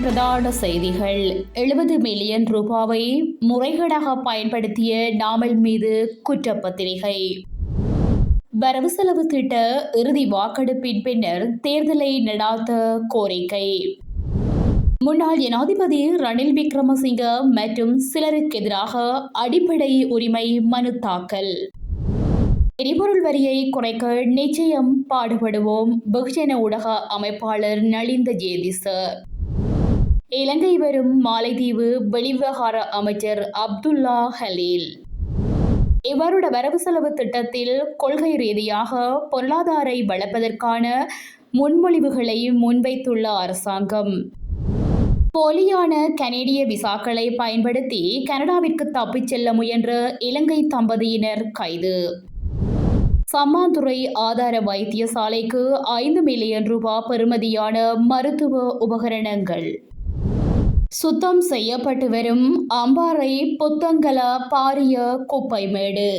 பிரதான செய்திகள். எழுபது மில்லியன் ரூபாவை முறைகேடாக பயன்படுத்திய நாமல் மீது குற்றப்பத்திரிகை. வரவு செலவு திட்ட இறுதி வாக்கெடுப்பின் பின்னர் தேர்தலை நடாத்த கோரிக்கை. முன்னாள் ஜனாதிபதி ரணில் விக்ரமசிங்க மற்றும் சிலருக்கு எதிராக அடிப்படை உரிமை மனு தாக்கல். எரிபொருள் வரியை குறைக்க நிச்சயம் பாடுபடுவோம். பகுஜன ஊடக அமைப்பாளர் நலிந்த ஜேதிசர் இலங்கை வரும் மாலைதீவு வெளிவிவகார அமைச்சர் அப்துல்லா ஹலீல். இவருட வரவு செலவு திட்டத்தில் கொள்கை ரீதியாக பொருளாதாரை வளர்ப்பதற்கான முன்மொழிவுகளை முன்வைத்துள்ள அரசாங்கம். போலியான கனேடிய விசாக்களை பயன்படுத்தி கனடாவிற்கு தப்பிச் செல்ல முயன்ற இலங்கை தம்பதியினர் கைது. சம்மாந்துறை ஆதார வைத்தியசாலைக்கு ஐந்து மில்லியன் ரூபாய் பெறுமதியான மருத்துவ உபகரணங்கள். சுத்தம் செய்யப்பட்டு வரும் அம்பாறை புத்தங்கல பாரிய குப்பைமேடு.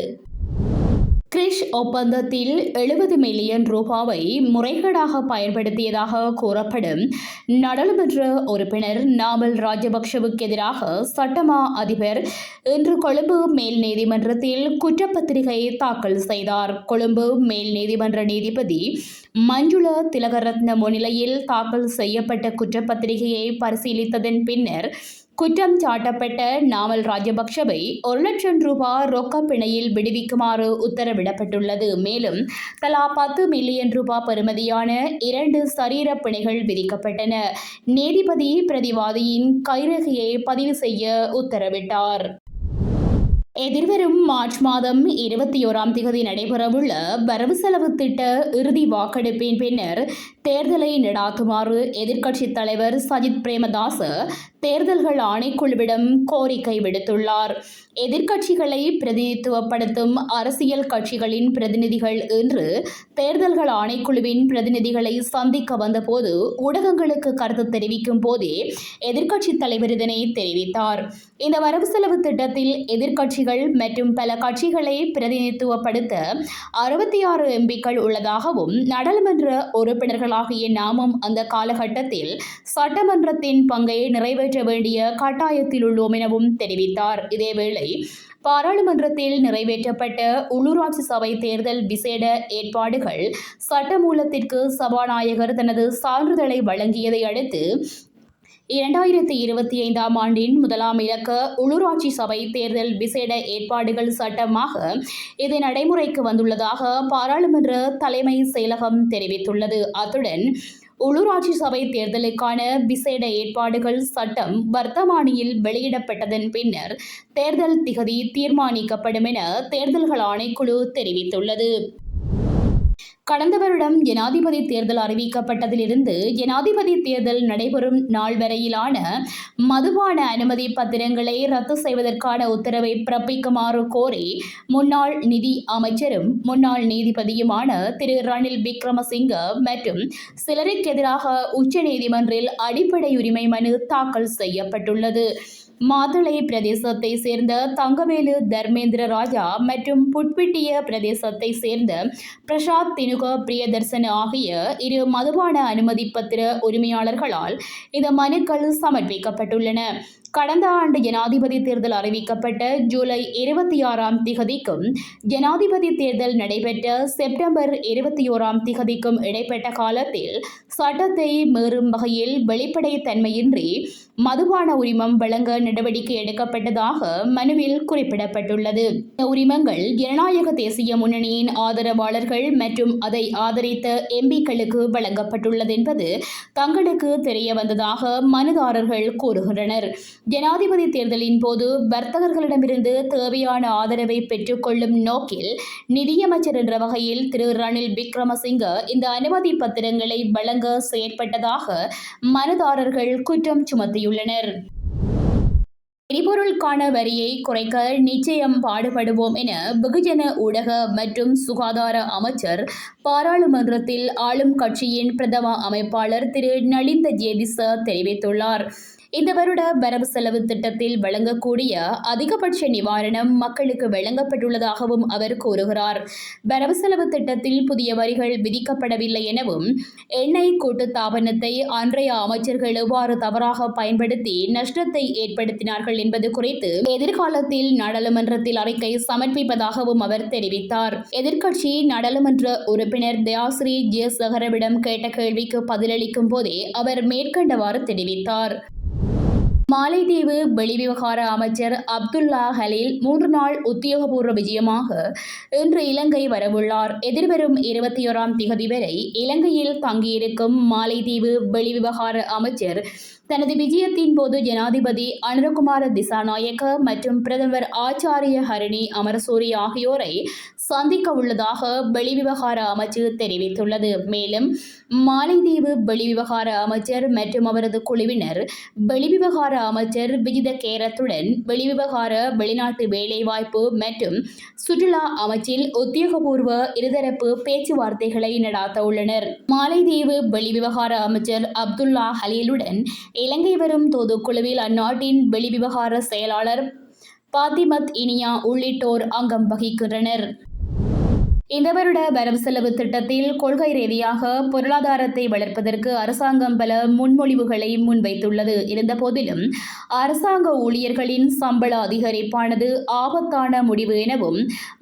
கிரிஷ் ஒப்பந்தத்தில் எழுபது மில்லியன் ரூபாவை முறைகேடாக பயன்படுத்தியதாக கூறப்படும் நாடாளுமன்ற உறுப்பினர் நாமல் ராஜபக்ஷவுக்கு எதிராக சட்டமா அதிபர் இன்று கொழும்பு மேல் நீதிமன்றத்தில் குற்றப்பத்திரிகை தாக்கல் செய்தார். கொழும்பு மேல் நீதிமன்ற நீதிபதி மஞ்சுள திலகரத்ன முன்னிலையில் தாக்கல் செய்யப்பட்ட குற்றப்பத்திரிகையை பரிசீலித்ததன் பின்னர் குற்றம் சாட்டப்பட்ட நாமல் ராஜபக்ஷவை ஒரு லட்சம் ரூபாய் ரொக்க பிணையில் விடுவிக்குமாறு உத்தரவிடப்பட்டுள்ளது. மேலும் தலா பத்து மில்லியன் ரூபாய் பெறுமதியான இரண்டு சரீர பிணைகள் விதிக்கப்பட்டன. நீதிபதி பிரதிவாதியின் கைரேகையை பதிவு செய்ய உத்தரவிட்டார். எதிர்வரும் மார்ச் மாதம் இருபத்தி ஓராம் தேதி நடைபெறவுள்ள வரவு செலவு திட்ட இறுதி வாக்கெடுப்பின் பின்னர் தேர்தலை நடாத்துமாறு எதிர்க்கட்சித் தலைவர் சஜித் பிரேமதாச தேர்தல்கள் ஆணைக்குழுவிடம் கோரிக்கை விடுத்துள்ளார். எதிர்க்கட்சிகளை பிரதிநிதித்துவப்படுத்தும் அரசியல் கட்சிகளின் பிரதிநிதிகள் இன்று தேர்தல்கள் ஆணைக்குழுவின் பிரதிநிதிகளை சந்திக்க வந்தபோது ஊடகங்களுக்கு கருத்து தெரிவிக்கும் போதே எதிர்க்கட்சித் தலைவர் இதனை தெரிவித்தார். இந்த வரவு செலவு திட்டத்தில் எதிர்க்கட்சிகள் மற்றும் பல கட்சிகளை பிரதிநிதித்துவப்படுத்த அறுபத்தி ஆறு எம்பிக்கள் உள்ளதாகவும் நாடாளுமன்ற உறுப்பினர்களாகிய நாமும் அந்த காலகட்டத்தில் சட்டமன்றத்தின் பங்கை நிறைவேற்ற வேண்டிய கட்டாயத்தில் உள்ளோம் எனவும் தெரிவித்தார். இதேவேளை பாராளுமன்றத்தில் நிறைவேற்றப்பட்ட உள்ளூராட்சி சபை தேர்தல் விசேட ஏற்பாடுகள் சட்டமூலத்திற்கு சபாநாயகர் தனது சான்றிதழை வழங்கியதை அடுத்து இரண்டாயிரத்தி இருபத்தி ஐந்தாம் ஆண்டின் முதலாம் இலக்க உள்ளூராட்சி சபை தேர்தல் விசேட ஏற்பாடுகள் சட்டமாக இது நடைமுறைக்கு வந்துள்ளதாக பாராளுமன்ற தலைமை செயலகம் தெரிவித்துள்ளது. அத்துடன் உள்ளூராட்சி சபை தேர்தலுக்கான விசேட ஏற்பாடுகள் சட்டம் வர்த்தமானியில் வெளியிடப்பட்டதன் பின்னர் தேர்தல் திகதி தீர்மானிக்கப்படும் என தேர்தல்கள் ஆணைக்குழு தெரிவித்துள்ளது. கடந்த வருடம் ஜனாதிபதி தேர்தல் அறிவிக்கப்பட்டதிலிருந்து ஜனாதிபதி தேர்தல் நடைபெறும் நாள் வரையிலான மதுபான அனுமதி பத்திரங்களை ரத்து செய்வதற்கான உத்தரவை பிறப்பிக்குமாறு கோரி முன்னாள் நிதி அமைச்சரும் முன்னாள் நீதிபதியுமான திரு ரணில் விக்ரமசிங்க மற்றும் சிலருக்கு எதிராக உச்சநீதிமன்றில் அடிப்படை உரிமை மனு தாக்கல் செய்யப்பட்டுள்ளது. மாதுளை பிரதேசத்தை சேர்ந்த தங்கவேலு தர்மேந்திர ராஜா மற்றும் புட்பிட்டிய பிரதேசத்தை சேர்ந்த பிரசாத் தினுக பிரியதர்சன் ஆகிய இரு மதுபான அனுமதி பத்திர உரிமையாளர்களால் இந்த மனுக்கள் சமர்ப்பிக்கப்பட்டுள்ளன. கடந்த ஆண்டு ஜனாதிபதி தேர்தல் அறிவிக்கப்பட்ட ஜூலை இருபத்தி ஆறாம் திகதிக்கும் ஜனாதிபதி தேர்தல் நடைபெற்ற செப்டம்பர் இருபத்தி ஓராம் திகதிக்கும் இடைப்பட்ட காலத்தில் சட்டத்தை மீறும் வகையில் வெளிப்படைத்தன்மையின்றி மதுபான உரிமம் வழங்க நடவடிக்கை எடுக்கப்பட்டதாக மனுவில் குறிப்பிடப்பட்டுள்ளது. இந்த உரிமங்கள் ஜனநாயக தேசிய முன்னணியின் ஆதரவாளர்கள் மற்றும் அதை ஆதரித்த எம்பிக்களுக்கு வழங்கப்பட்டுள்ளது என்பது தங்களுக்கு தெரிய வந்ததாக மனுதாரர்கள் கூறுகின்றனர். ஜனாதிபதி தேர்தலின் போது வர்த்தகர்களிடமிருந்து தேவையான ஆதரவை பெற்றுக்கொள்ளும் நோக்கில் நிதியமைச்சர் என்ற வகையில் திரு ரணில் விக்ரமசிங்க இந்த அனுமதி பத்திரங்களை வழங்க செயற்பட்டதாக மனுதாரர்கள் குற்றம் சுமத்தி கூறியுள்ளனர் எரிபொருளுக்கான வரியை குறைக்க நிச்சயம் பாடுபடுவோம் என வெகுஜன ஊடக மற்றும் சுகாதார அமைச்சர் பாராளுமன்றத்தில் ஆளும் கட்சியின் பிரதம அமைப்பாளர் திரு நலிந்த ஜேதிச தெரிவித்துள்ளார். இந்த வருட வரவு செலவு திட்டத்தில் வழங்கக்கூடிய அதிகபட்ச நிவாரணம் மக்களுக்கு வழங்கப்பட்டுள்ளதாகவும் அவர் கூறுகிறார். வரவு செலவு திட்டத்தில் புதிய வரிகள் விதிக்கப்படவில்லை எனவும் எண்ணெய் கூட்டு தாபனத்தை அன்றைய அமைச்சர்கள் எவ்வாறு தவறாக பயன்படுத்தி நஷ்டத்தை ஏற்படுத்தினார்கள் என்பது குறித்து எதிர்காலத்தில் நாடாளுமன்றத்தில் அறிக்கை சமர்ப்பிப்பதாகவும் அவர் தெரிவித்தார். எதிர்க்கட்சி நாடாளுமன்ற உறுப்பினர் தயாஸ்ரீ ஜெயசகரவிடம் கேட்ட கேள்விக்கு பதிலளிக்கும் போதே அவர் மேற்கண்டவாறு தெரிவித்தார். மாலைதீவு வெளிவிவகார அமைச்சர் அப்துல்லா ஹலீல் மூன்று நாள் உத்தியோகபூர்வ விஜயமாக இன்று இலங்கை வரவுள்ளார். எதிர்வரும் இருபத்தி ஓராம் திகதி வரை இலங்கையில் தங்கியிருக்கும் மாலைதீவு வெளிவிவகார அமைச்சர் தனது விஜயத்தின் போது ஜனாதிபதி அனுரகுமார திசாநாயக்க மற்றும் பிரதமர் ஆச்சாரிய ஹரணி அமரசூரி ஆகியோரை சந்திக்க உள்ளதாக வெளிவிவகார அமைச்சு தெரிவித்துள்ளது. மேலும் மாலைதீவு வெளிவிவகார அமைச்சர் மற்றும் அவரது குழுவினர் வெளிவிவகார அமைச்சர் விஜித கேரத்துடன் வெளிவிவகார வெளிநாட்டு வேலைவாய்ப்பு மற்றும் சுற்றுலா அமைச்சில் உத்தியோகபூர்வ இருதரப்பு பேச்சுவார்த்தைகளை நடாத்த உள்ளனர். மாலைதீவு வெளிவிவகார அமைச்சர் அப்துல்லா ஹலீலுடன் இலங்கை வரும் தூதுக்குழுவில் அந்நாட்டின் வெளிவிவகார செயலாளர் பாத்திமத் இனியா உள்ளிட்டோர் அங்கம் வகிக்கின்றனர். இந்த வருட வரவு செலவு திட்டத்தில் கொள்கை ரீதியாக பொருளாதாரத்தை வளர்ப்பதற்கு அரசாங்கம் பல முன்மொழிவுகளை முன்வைத்துள்ளது. இருந்தபோதிலும் அரசாங்க ஊழியர்களின் சம்பள அதிகரிப்பானது ஆபத்தான முடிவு எனவும்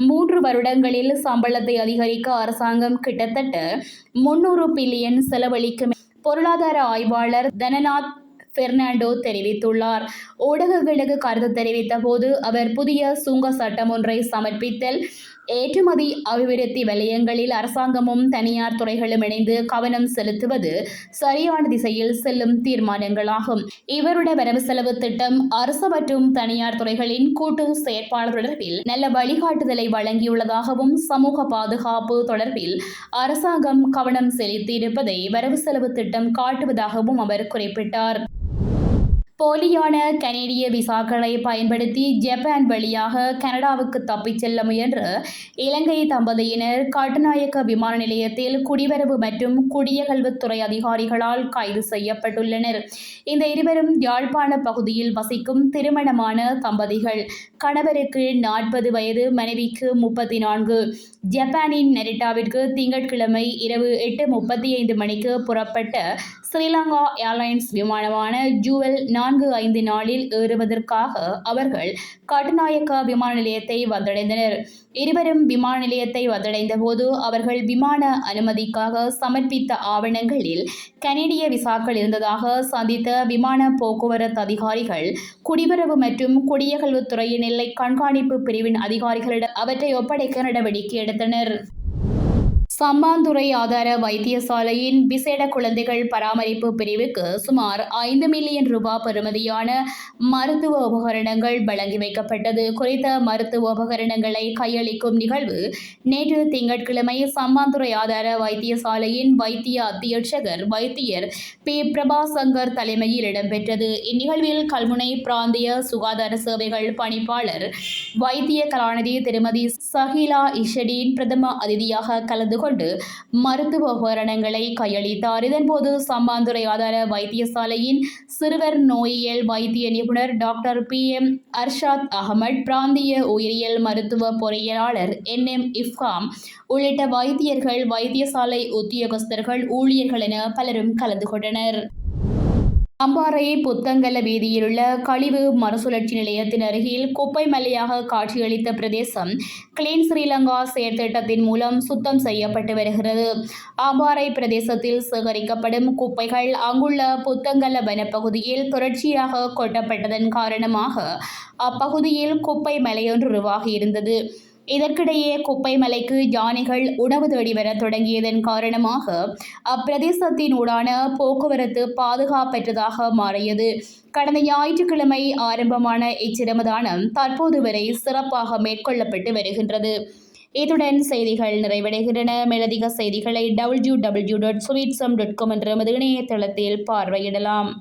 மூன்று வருடங்களில் சம்பளத்தை அதிகரிக்க அரசாங்கம் கிட்டத்தட்ட முன்னூறு பில்லியன் செலவழிக்கும். பொருளாதார ஆய்வாளர் தனநாத் பெர்னாண்டோ தெரிவித்துள்ளார். ஊடகங்களுக்கு கருத்து தெரிவித்த போது அவர் புதிய சுங்க சட்டம் ஒன்றை சமர்ப்பித்தல் ஏற்றுமதி அபிவிருத்தி வலயங்களில் அரசாங்கமும் தனியார் துறைகளும் இணைந்து கவனம் செலுத்துவது சரியான திசையில் செல்லும் தீர்மானங்களாகும். இவருட வரவு செலவு திட்டம் அரசு மற்றும் தனியார் துறைகளின் கூட்டு செயற்பாடு தொடர்பில் நல்ல வழிகாட்டுதலை வழங்கியுள்ளதாகவும் சமூக பாதுகாப்பு தொடர்பில் அரசாங்கம் கவனம் செலுத்தியிருப்பதை வரவு செலவு திட்டம் காட்டுவதாகவும் அவர் குறிப்பிட்டார். போலியான கனேடிய விசாக்களை பயன்படுத்தி ஜப்பான் வழியாக கனடாவுக்கு தப்பிச் செல்ல முயன்ற இலங்கை தம்பதியினர் கட்டுநாயக்க விமான நிலையத்தில் குடிவரவு மற்றும் குடியகல்வுத்துறை அதிகாரிகளால் கைது செய்யப்பட்டுள்ளனர். இந்த இருவரும் யாழ்ப்பாண பகுதியில் வசிக்கும் திருமணமான தம்பதிகள். கணவருக்கு நாற்பது வயது மனைவிக்கு முப்பத்தி நான்கு ஜப்பானின் நெரிட்டாவிற்கு திங்கட்கிழமை இரவு எட்டு முப்பத்தி ஐந்து மணிக்கு புறப்பட்ட ஸ்ரீலங்கா ஏர்லைன்ஸ் விமானமான ஜூவல் நான்கு ஐந்து நாளில் ஏறுவதற்காக அவர்கள் கட்டுநாயக்கா விமான நிலையத்தை வந்தடைந்தனர். இருவரும் விமான நிலையத்தை வந்தடைந்த போது அவர்கள் விமான அனுமதிக்காக சமர்ப்பித்த ஆவணங்களில் கனேடிய விசாக்கள் இருந்ததாக சந்தித்த விமான போக்குவரத்து அதிகாரிகள் குடிவரவு மற்றும் குடியகல்வுத்துறையின் எல்லை கண்காணிப்பு பிரிவின் அதிகாரிகளிடம் அவற்றை ஒப்படைக்க நடவடிக்கை எடுத்தனர். சம்மாந்துறை ஆதார வைத்தியசாலையின் விசேட குழந்தைகள் பராமரிப்பு பிரிவுக்கு சுமார் ஐந்து மில்லியன் ரூபாய் பெறுமதியான மருத்துவ உபகரணங்கள் வழங்கி வைக்கப்பட்டது. குறித்த மருத்துவ உபகரணங்களை கையளிக்கும் நிகழ்வு நேற்று திங்கட்கிழமை சம்மாந்துறை ஆதார வைத்தியசாலையின் வைத்திய அத்தியட்சகர் வைத்தியர் பி. பிரபாசங்கர் தலைமையில் இடம்பெற்றது. இந்நிகழ்வில் கல்முனை பிராந்திய சுகாதார சேவைகள் பணிப்பாளர் வைத்திய கலாநிதி திருமதி சஹிலா இஷடின் பிரதம அதிதியாக கலந்து கொண்டு மருத்துவ உபகரணங்களை கையளித்தார். இதன்போது சம்பாந்துறை ஆதார வைத்தியசாலையின் சிறுவர் நோயியல் வைத்திய நிபுணர் doctor P. M. Arshad Ahamed பிராந்திய உயிரியல் மருத்துவ பொறியியலாளர் என். எம். இஃப்காம் உள்ளிட்ட வைத்தியர்கள் வைத்தியசாலை உத்தியோகஸ்தர்கள் ஊழியர்கள் என பலரும் கலந்து கொண்டனர். அம்பாறை புத்தங்கல வீதியிலுள்ள கழிவு மறுசுழற்சி நிலையத்தின் அருகில் குப்பை மலையாக காட்சியளித்த பிரதேசம் கிளீன் ஸ்ரீலங்கா செயற்திட்டத்தின் மூலம் சுத்தம் செய்யப்பட்டு வருகிறது. அம்பாறை பிரதேசத்தில் சேகரிக்கப்படும் குப்பைகள் அங்குள்ள புத்தங்கல வனப்பகுதியில் தொடர்ச்சியாக கொட்டப்பட்டதன் காரணமாக அப்பகுதியில் குப்பை மலையொன்று உருவாகியிருந்தது. இதற்கிடையே குப்பை மலைக்கு யானைகள் உணவு தேடி வர தொடங்கியதன் காரணமாக அப்பிரதேசத்தின் ஊடான போக்குவரத்து பாதுகாப்பற்றதாக மாறியது. கடந்த ஞாயிற்றுக்கிழமை ஆரம்பமான இச்சிரமதானம் தற்போது வரை சிறப்பாக மேற்கொள்ளப்பட்டு வருகின்றது. இத்துடன் செய்திகள் நிறைவடைகின்றன. மேலதிக செய்திகளை W W dot ஸ்வீட்ஸம் dot com என்ற எமது இணையதளத்தில் பார்வையிடலாம்.